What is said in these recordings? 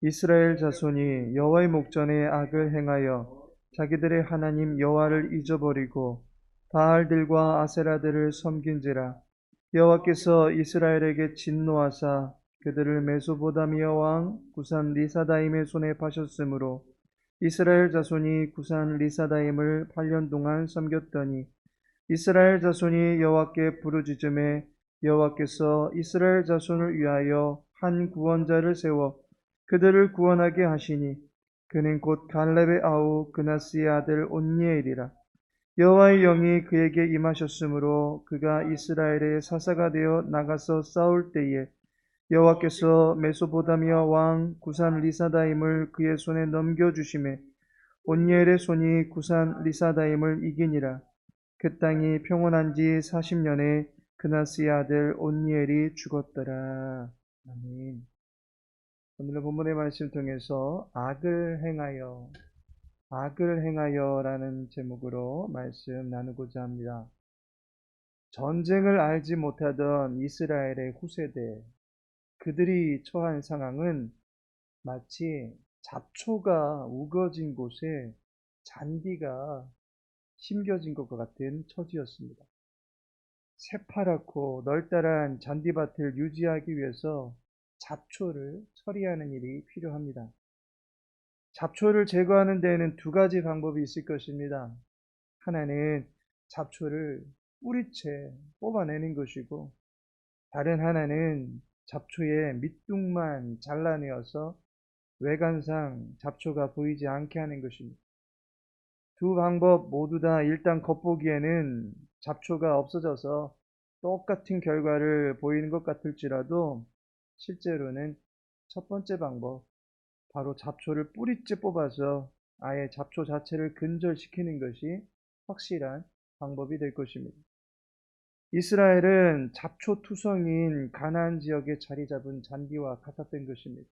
이스라엘 자손이 여호와의 목전에 악을 행하여 자기들의 하나님 여호와를 잊어버리고 바알들과 아세라들을 섬긴지라. 여호와께서 이스라엘에게 진노하사 그들을 메소보다미아 왕 구산 리사다임의 손에 파셨으므로 이스라엘 자손이 구산 리사다임을 8년 동안 섬겼더니 이스라엘 자손이 여호와께 부르짖음에 여호와께서 이스라엘 자손을 위하여 한 구원자를 세워 그들을 구원하게 하시니 그는 곧 갈렙의 아우 그나스의 아들 온니엘이라 여호와의 영이 그에게 임하셨으므로 그가 이스라엘의 사사가 되어 나가서 싸울 때에 여호와께서 메소보다미아 왕 구산 리사다임을 그의 손에 넘겨 주심에 온니엘의 손이 구산 리사다임을 이기니라 그 땅이 평온한 지 40년에 그나스의 아들 온니엘이 죽었더라. 아멘. 오늘의 본문의 말씀을 통해서 악을 행하여, 악을 행하여 라는 제목으로 말씀 나누고자 합니다. 전쟁을 알지 못하던 이스라엘의 후세대, 그들이 처한 상황은 마치 잡초가 우거진 곳에 잔디가 심겨진 것과 같은 처지였습니다. 새파랗고 널따란 잔디밭을 유지하기 위해서 잡초를 처리하는 일이 필요합니다. 잡초를 제거하는 데에는 두 가지 방법이 있을 것입니다. 하나는 잡초를 뿌리채 뽑아내는 것이고, 다른 하나는 잡초의 밑둥만 잘라내어서 외관상 잡초가 보이지 않게 하는 것입니다. 두 방법 모두 다 일단 겉보기에는 잡초가 없어져서 똑같은 결과를 보이는 것 같을지라도 실제로는 첫 번째 방법, 바로 잡초를 뿌리째 뽑아서 아예 잡초 자체를 근절시키는 것이 확실한 방법이 될 것입니다. 이스라엘은 잡초 투성인 가나안 지역에 자리 잡은 잔디와 같았던 것입니다.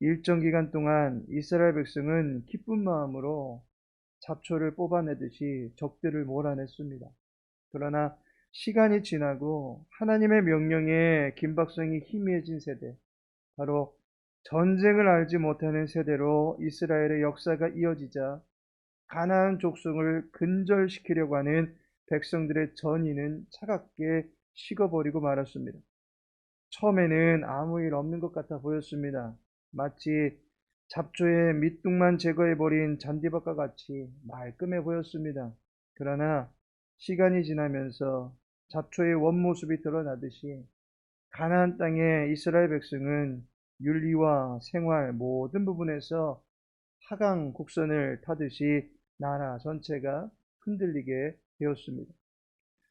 일정 기간 동안 이스라엘 백성은 기쁜 마음으로 잡초를 뽑아내듯이 적들을 몰아냈습니다. 그러나 시간이 지나고 하나님의 명령에 김박성이 희미해진 세대, 바로 전쟁을 알지 못하는 세대로 이스라엘의 역사가 이어지자 가나안 족속을 근절시키려고 하는 백성들의 전의는 차갑게 식어버리고 말았습니다. 처음에는 아무 일 없는 것 같아 보였습니다. 마치 잡초의 밑둥만 제거해버린 잔디밭과 같이 말끔해 보였습니다. 그러나 시간이 지나면서 잡초의 원모습이 드러나듯이 가나안 땅의 이스라엘 백성은 윤리와 생활 모든 부분에서 하강 곡선을 타듯이 나라 전체가 흔들리게 되었습니다.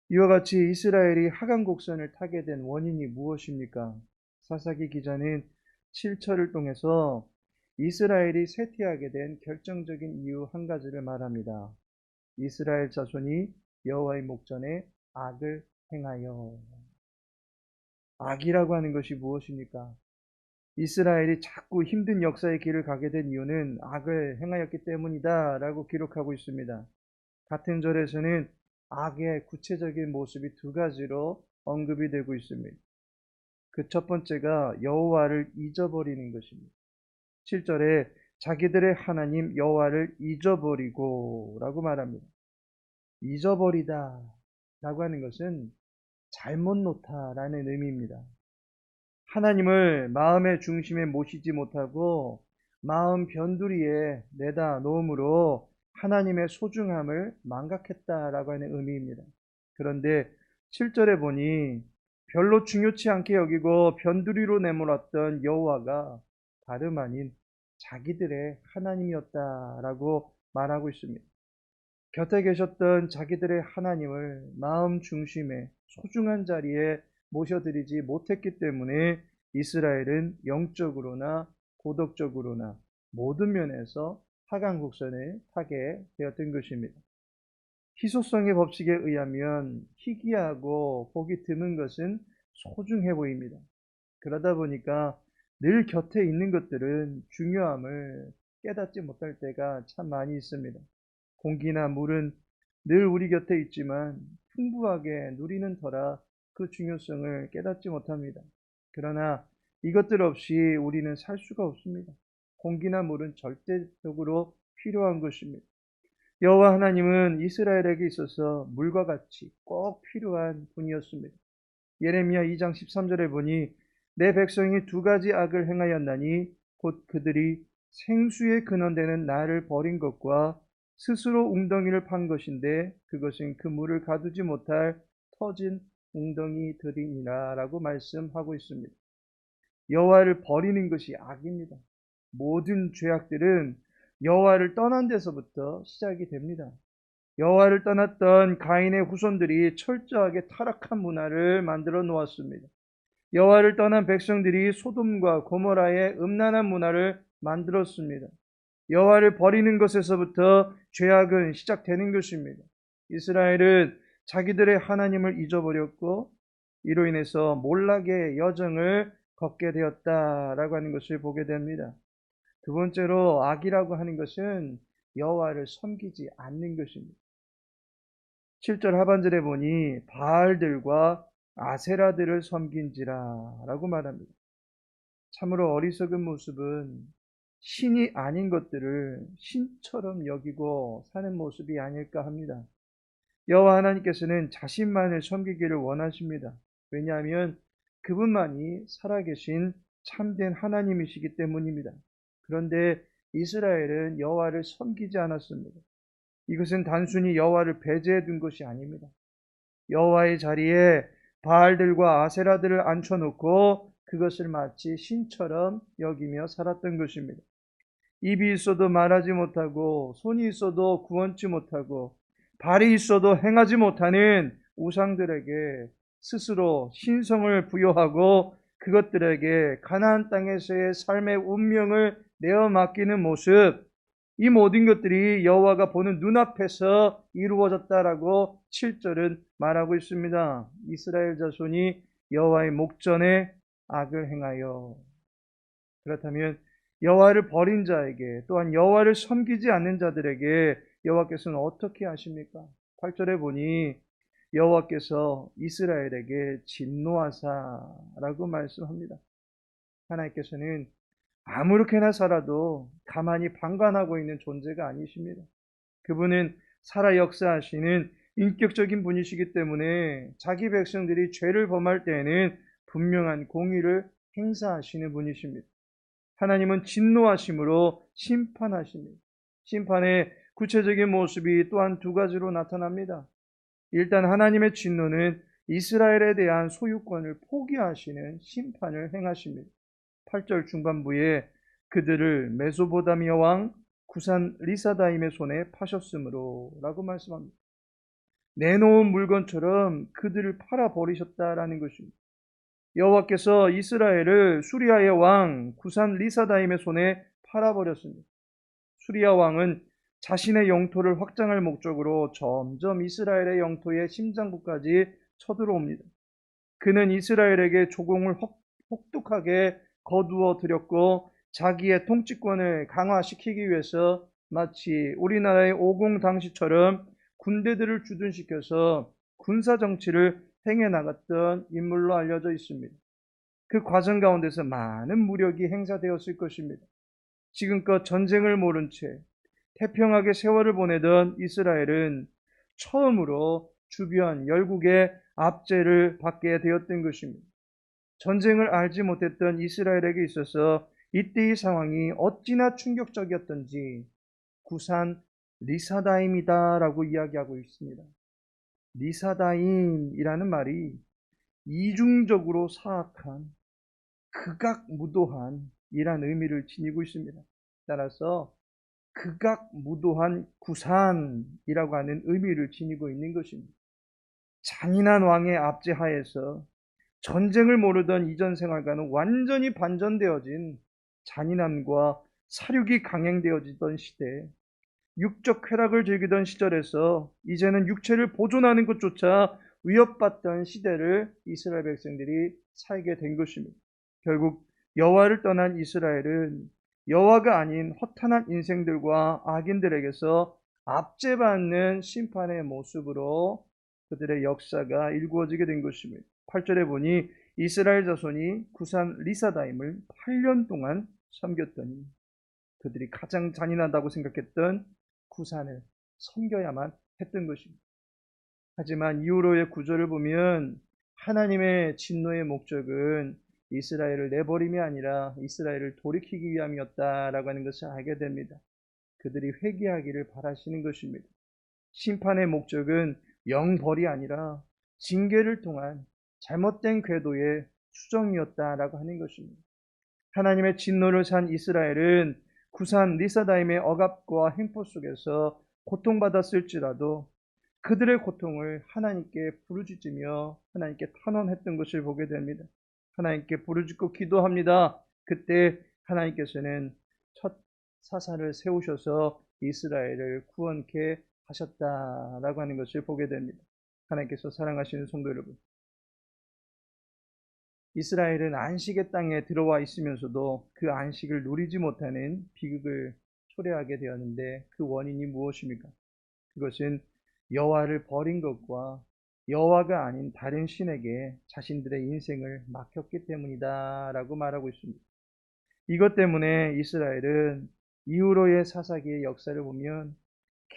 이와 같이 이스라엘이 하강 곡선을 타게 된 원인이 무엇입니까? 사사기 기자는 7절을 통해서 이스라엘이 쇠퇴하게 된 결정적인 이유 한 가지를 말합니다. 이스라엘 자손이 여호와의 목전에 악을 행하여 악이라고 하는 것이 무엇입니까? 이스라엘이 자꾸 힘든 역사의 길을 가게 된 이유는 악을 행하였기 때문이다 라고 기록하고 있습니다. 같은 절에서는 악의 구체적인 모습이 두 가지로 언급이 되고 있습니다. 그 첫 번째가 여호와를 잊어버리는 것입니다. 7절에 자기들의 하나님 여호와를 잊어버리고 라고 말합니다. 잊어버리다 라고 하는 것은 잘못 놓다라는 의미입니다. 하나님을 마음의 중심에 모시지 못하고 마음 변두리에 내다 놓음으로 하나님의 소중함을 망각했다라고 하는 의미입니다. 그런데 7절에 보니 별로 중요치 않게 여기고 변두리로 내몰았던 여호와가 다름 아닌 자기들의 하나님이었다라고 말하고 있습니다. 곁에 계셨던 자기들의 하나님을 마음 중심에 소중한 자리에 모셔드리지 못했기 때문에 이스라엘은 영적으로나 고덕적으로나 모든 면에서 하강국선을 타게 되었던 것입니다. 희소성의 법칙에 의하면 희귀하고 보기 드문 것은 소중해 보입니다. 그러다 보니까 늘 곁에 있는 것들은 중요함을 깨닫지 못할 때가 참 많이 있습니다. 공기나 물은 늘 우리 곁에 있지만 풍부하게 누리는 터라 그 중요성을 깨닫지 못합니다. 그러나 이것들 없이 우리는 살 수가 없습니다. 공기나 물은 절대적으로 필요한 것입니다. 여호와 하나님은 이스라엘에게 있어서 물과 같이 꼭 필요한 분이었습니다. 예레미야 2장 13절에 보니 내 백성이 두 가지 악을 행하였나니 곧 그들이 생수의 근원되는 나를 버린 것과 스스로 웅덩이를 판 것인데 그것은 그 물을 가두지 못할 터진 웅덩이들이니라 라고 말씀하고 있습니다. 여호와를 버리는 것이 악입니다. 모든 죄악들은 여호와를 떠난 데서부터 시작이 됩니다. 여호와를 떠났던 가인의 후손들이 철저하게 타락한 문화를 만들어 놓았습니다. 여호와를 떠난 백성들이 소돔과 고모라의 음란한 문화를 만들었습니다. 여호와를 버리는 것에서부터 죄악은 시작되는 것입니다. 이스라엘은 자기들의 하나님을 잊어버렸고 이로 인해서 몰락의 여정을 걷게 되었다라고 하는 것을 보게 됩니다. 두 번째로 악이라고 하는 것은 여호와를 섬기지 않는 것입니다. 7절 하반절에 보니 바알들과 아세라들을 섬긴지라라고 말합니다. 참으로 어리석은 모습은 신이 아닌 것들을 신처럼 여기고 사는 모습이 아닐까 합니다. 여호와 하나님께서는 자신만을 섬기기를 원하십니다. 왜냐하면 그분만이 살아계신 참된 하나님이시기 때문입니다. 그런데 이스라엘은 여호와를 섬기지 않았습니다. 이것은 단순히 여호와를 배제해 둔 것이 아닙니다. 여호와의 자리에 바알들과 아세라들을 앉혀놓고 그것을 마치 신처럼 여기며 살았던 것입니다. 입이 있어도 말하지 못하고 손이 있어도 구원치 못하고 발이 있어도 행하지 못하는 우상들에게 스스로 신성을 부여하고 그것들에게 가나안 땅에서의 삶의 운명을 내어 맡기는 모습 이 모든 것들이 여호와가 보는 눈앞에서 이루어졌다라고 7절은 말하고 있습니다. 이스라엘 자손이 여호와의 목전에 악을 행하여 그렇다면 여호와를 버린 자에게 또한 여호와를 섬기지 않는 자들에게 여호와께서는 어떻게 하십니까? 8절에 보니 여호와께서 이스라엘에게 진노하사라고 말씀합니다. 하나님께서는 아무렇게나 살아도 가만히 방관하고 있는 존재가 아니십니다. 그분은 살아 역사하시는 인격적인 분이시기 때문에 자기 백성들이 죄를 범할 때에는 분명한 공의를 행사하시는 분이십니다. 하나님은 진노하심으로 심판하십니다. 심판의 구체적인 모습이 또한 두 가지로 나타납니다. 일단 하나님의 진노는 이스라엘에 대한 소유권을 포기하시는 심판을 행하십니다. 8절 중반부에 그들을 메소보다미아 왕 구산 리사다임의 손에 파셨으므로 라고 말씀합니다. 내놓은 물건처럼 그들을 팔아버리셨다라는 것입니다. 여호와께서 이스라엘을 수리아의 왕 구산 리사다임의 손에 팔아버렸습니다. 수리아 왕은 자신의 영토를 확장할 목적으로 점점 이스라엘의 영토의 심장부까지 쳐들어옵니다. 그는 이스라엘에게 조공을 혹독하게 거두어 들였고 자기의 통치권을 강화시키기 위해서 마치 우리나라의 오공 당시처럼 군대들을 주둔시켜서 군사 정치를 행해 나갔던 인물로 알려져 있습니다. 그 과정 가운데서 많은 무력이 행사되었을 것입니다. 지금껏 전쟁을 모른 채 태평하게 세월을 보내던 이스라엘은 처음으로 주변 열국의 압제를 받게 되었던 것입니다. 전쟁을 알지 못했던 이스라엘에게 있어서 이때의 상황이 어찌나 충격적이었던지 구산 리사다임이다라고 이야기하고 있습니다. 리사다임이라는 말이 이중적으로 사악한 극악무도한 이란 의미를 지니고 있습니다. 따라서 극악무도한 구산이라고 하는 의미를 지니고 있는 것입니다. 잔인한 왕의 압제하에서 전쟁을 모르던 이전 생활과는 완전히 반전되어진 잔인함과 사륙이 강행되어지던 시대, 육적 쾌락을 즐기던 시절에서 이제는 육체를 보존하는 것조차 위협받던 시대를 이스라엘 백성들이 살게 된 것입니다. 결국 여호와를 떠난 이스라엘은 여호와가 아닌 허탄한 인생들과 악인들에게서 압제받는 심판의 모습으로 그들의 역사가 일구어지게 된 것입니다. 8절에 보니 이스라엘 자손이 구산 리사다임을 8년 동안 섬겼더니 그들이 가장 잔인하다고 생각했던 구산을 섬겨야만 했던 것입니다. 하지만 이후로의 구절을 보면 하나님의 진노의 목적은 이스라엘을 내버림이 아니라 이스라엘을 돌이키기 위함이었다라고 하는 것을 알게 됩니다. 그들이 회개하기를 바라시는 것입니다. 심판의 목적은 영벌이 아니라 징계를 통한 잘못된 궤도의 수정이었다라고 하는 것입니다. 하나님의 진노를 산 이스라엘은 구산 리사다임의 억압과 행포 속에서 고통받았을지라도 그들의 고통을 하나님께 부르짖으며 하나님께 탄원했던 것을 보게 됩니다. 하나님께 부르짖고 기도합니다. 그때 하나님께서는 첫 사사를 세우셔서 이스라엘을 구원케 하셨다라고 하는 것을 보게 됩니다. 하나님께서 사랑하시는 성도 여러분. 이스라엘은 안식의 땅에 들어와 있으면서도 그 안식을 누리지 못하는 비극을 초래하게 되었는데 그 원인이 무엇입니까? 그것은 여호와를 버린 것과 여호와가 아닌 다른 신에게 자신들의 인생을 맡겼기 때문이다라고 말하고 있습니다. 이것 때문에 이스라엘은 이후로의 사사기의 역사를 보면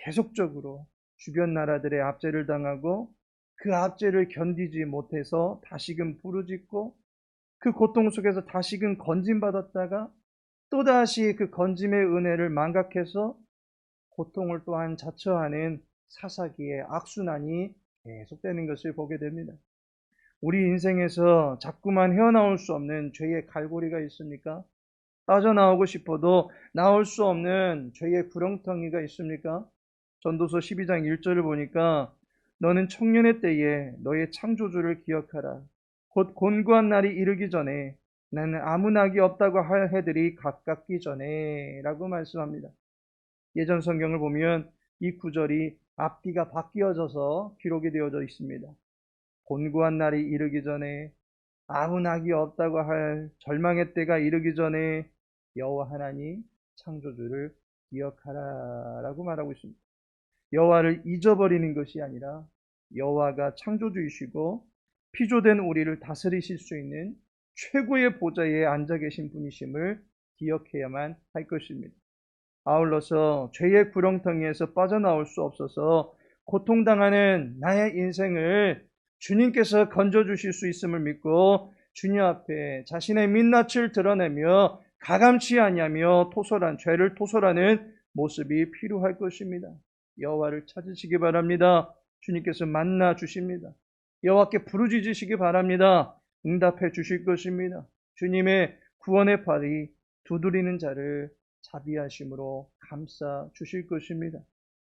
계속적으로 주변 나라들의 압제를 당하고 그 압제를 견디지 못해서 다시금 부르짖고 그 고통 속에서 다시금 건짐받았다가 또다시 그 건짐의 은혜를 망각해서 고통을 또한 자처하는 사사기의 악순환이 계속되는 것을 보게 됩니다. 우리 인생에서 자꾸만 헤어나올 수 없는 죄의 갈고리가 있습니까? 빠져나오고 싶어도 나올 수 없는 죄의 구렁텅이가 있습니까? 전도서 12장 1절을 보니까 너는 청년의 때에 너의 창조주를 기억하라. 곧 곤고한 날이 이르기 전에 나는 아무 낙이 없다고 할 해들이 가깝기 전에 라고 말씀합니다. 예전 성경을 보면 이 구절이 앞뒤가 바뀌어져서 기록이 되어져 있습니다. 곤고한 날이 이르기 전에 아무 낙이 없다고 할 절망의 때가 이르기 전에 여호와 하나님 창조주를 기억하라라고 말하고 있습니다. 여호와를 잊어버리는 것이 아니라 여호와가 창조주이시고 피조된 우리를 다스리실 수 있는 최고의 보좌에 앉아 계신 분이심을 기억해야만 할 것입니다. 아울러서 죄의 구렁텅이에서 빠져나올 수 없어서 고통당하는 나의 인생을 주님께서 건져주실 수 있음을 믿고 주님 앞에 자신의 민낯을 드러내며 가감치 아니하며 토설한 죄를 토설하는 모습이 필요할 것입니다. 여호와를 찾으시기 바랍니다. 주님께서 만나 주십니다. 여호와께 부르짖으시기 바랍니다. 응답해 주실 것입니다. 주님의 구원의 팔이 두드리는 자를 자비하심으로 감싸 주실 것입니다.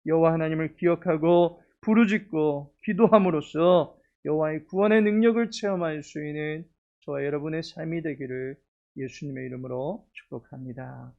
여호와 하나님을 기억하고 부르짖고 기도함으로써 여호와의 구원의 능력을 체험할 수 있는 저와 여러분의 삶이 되기를 예수님의 이름으로 축복합니다.